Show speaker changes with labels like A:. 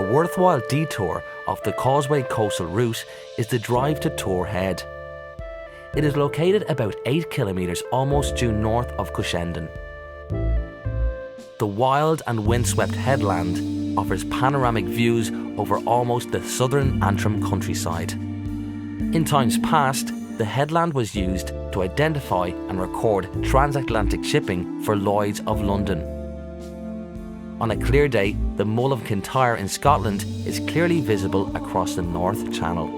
A: worthwhile detour of the Causeway coastal route is the drive to Tor Head. It is located about 8 kilometres almost due north of Cushenden. The wild and windswept headland offers panoramic views over almost the southern Antrim countryside. In times past, the headland was used to identify and record transatlantic shipping for Lloyd's of London. On a clear day, the Mull of Kintyre in Scotland is clearly visible across the North Channel.